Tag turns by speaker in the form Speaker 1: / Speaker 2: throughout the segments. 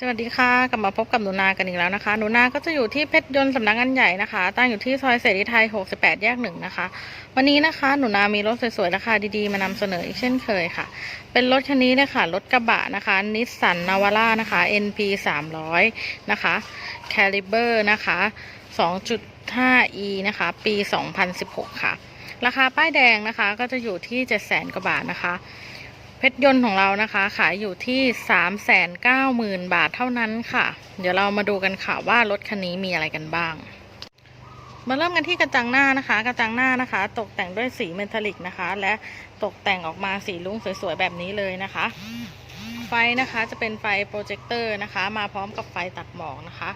Speaker 1: สวัสดีค่ะ กลับมาพบกับหนูนากันอีกแล้วนะคะ หนูนาก็จะอยู่ที่เพชรยนต์สำนักงานใหญ่นะคะ ตั้งอยู่ที่ซอยเสรีไทย 68 แยกหนึ่งนะคะ วันนี้นะคะ หนูนามีรถสวยๆ ราคาดีๆ มานำเสนออีกเช่นเคยค่ะ เป็นรถคันนี้เลยค่ะรถกระบะนะคะนิสสันนาวาร่านะคะ NP 300 นะคะ Caliber นะคะ 2.5e นะคะ ปี 2016 ค่ะ ราคาป้ายแดงนะคะ ก็จะอยู่ที่ 700,000 กว่าบาทนะคะ เพชรยนต์ของเรานะคะ ขายอยู่ที่390,000บาทเท่านั้นค่ะ เดี๋ยวเรามาดูกันค่ะว่ารถคันนี้มีอะไรกันบ้าง มาเริ่มกันที่กระจังหน้านะคะ กระจังหน้านะคะ ตกแต่งด้วยสีเมทัลลิกนะคะ และตกแต่งออกมาสีลุ้งสวยๆแบบนี้เลยนะคะ ไฟนะคะจะเป็นไฟโปรเจคเตอร์นะคะ มาพร้อมกับไฟตัดหมอกนะคะ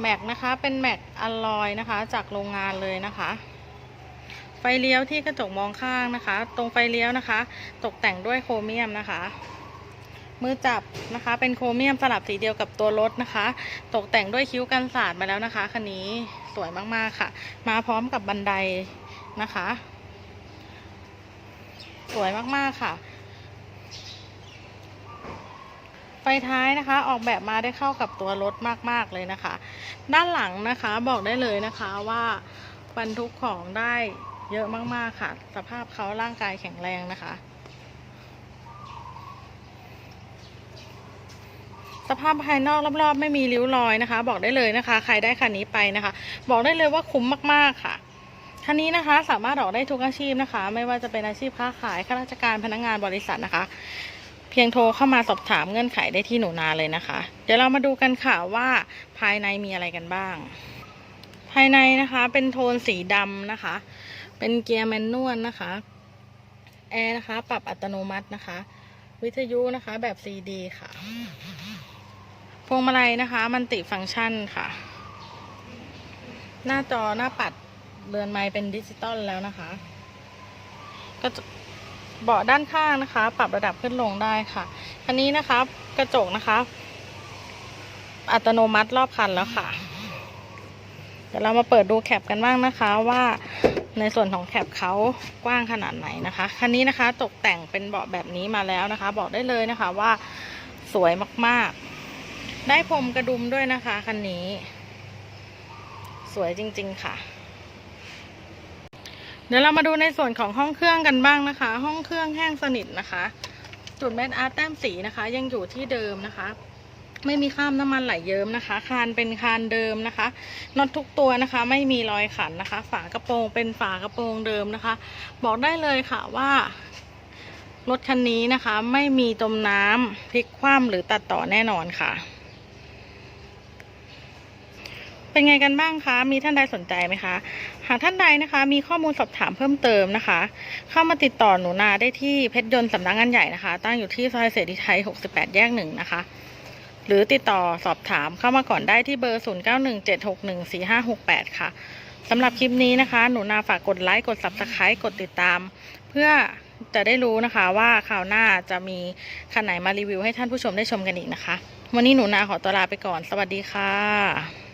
Speaker 1: แม็กนะคะเป็นแม็กอลลอยนะคะ จากโรงงานเลยนะคะ ไฟเลี้ยวที่กระจกมองข้างนะคะ ตรงไฟเลี้ยวนะคะ ตกแต่งด้วยโครเมียมนะคะ มือจับนะคะ เป็นโครเมียมสลับสีเดียวกับตัวรถนะคะ ตกแต่งด้วยคิ้วกันศาสตร์มาแล้วนะคะคันนี้สวยมากๆค่ะ มาพร้อมกับบันไดนะคะ สวยมากๆค่ะไฟท้ายนะคะ ออกแบบมาได้เข้ากับตัวรถมากๆเลยนะคะ ด้านหลังนะคะบอกได้เลยนะคะว่าบรรทุกของได้ เยอะมาก ๆ ค่ะ สภาพเขาร่างกายแข็งแรงนะคะ สภาพภายนอกรอบๆ ไม่มีริ้วรอยนะคะ บอกได้เลยนะคะ ใครได้คันนี้ไปนะคะ บอกได้เลยว่าคุ้มมาก ๆ ค่ะคันนี้นะคะสามารถออกได้ทุกอาชีพนะคะ ไม่ว่าจะเป็นอาชีพค้าขายข้าราชการพนักงานบริษัทนะคะ เพียงโทรเข้ามาสอบถามเงื่อนไขได้ที่หนูนาเลยนะคะ เดี๋ยวเรามาดูกันค่ะว่าภายในมีอะไรกันบ้าง ภายในนะคะเป็นโทนสีดำนะคะ เป็นเกียร์แมนนวลนะคะ แอร์นะคะ ปรับอัตโนมัตินะคะ วิทยุนะคะแบบ CD ค่ะ พวงมาลัยนะคะ มันติฟังก์ชันค่ะ หน้าจอหน้าปัดเรือนไม้เป็นดิจิตอลแล้วนะคะ ก็จเบาะด้านข้างนะคะ ปรับระดับขึ้นลงได้ค่ะคันนี้นะคะ กระจกนะคะ อัตโนมัติรอบคันแล้วค่ะ เดี๋ยวเรามาเปิดดูแคปกันบ้างนะคะว่า ในส่วนของแคปเขากว้างขนาดไหนนะคะ คันนี้นะคะตกแต่งเป็นเบาะแบบนี้มาแล้วนะคะ บอกได้เลยนะคะว่าสวยมากๆ ได้พรมกระดุมด้วยนะคะคันนี้ สวยจริง ๆค่ะ เดี๋ยวเรามาดูในส่วนของห้องเครื่องกันบ้างนะคะ ห้องเครื่องแห้งสนิทนะคะ จุดเม็ดอาร์ตแต้มสีนะคะ ยังอยู่ที่เดิมนะคะ ไม่มีข้ามน้ำมันไหลเยิ้มนะคะ คานเป็นคานเดิมนะคะน็อตทุกตัวนะคะ ไม่มีรอยขันนะคะ ฝากระโปรงเป็นฝากระโปรงเดิมนะคะ บอกได้เลยค่ะว่ารถคันนี้นะคะ ไม่มีจมน้ำพลิกคว่ำหรือตัดต่อแน่นอนค่ะ เป็นไงกันบ้างคะ มีท่านใดสนใจไหมคะ หากท่านใดนะคะ มีข้อมูลสอบถามเพิ่มเติมนะคะ เข้ามาติดต่อหนูนาได้ที่เพชรยนต์สำนักงานใหญ่นะคะ ตั้งอยู่ที่ซอยเสรีไทย 68 แยกหนึ่งนะคะ หรือติดต่อสอบถามเข้ามาก่อนได้ที่เบอร์ 0917614568 ค่ะสำหรับคลิปนี้นะคะ หนูนาฝากกดไลค์กด Subscribe กดติดตาม เพื่อจะได้รู้นะคะว่าคราวหน้าจะมีคันไหนมารีวิวให้ท่านผู้ชมได้ชมกันอีกนะคะ วันนี้หนูนาขอตัวลาไปก่อน สวัสดีค่ะ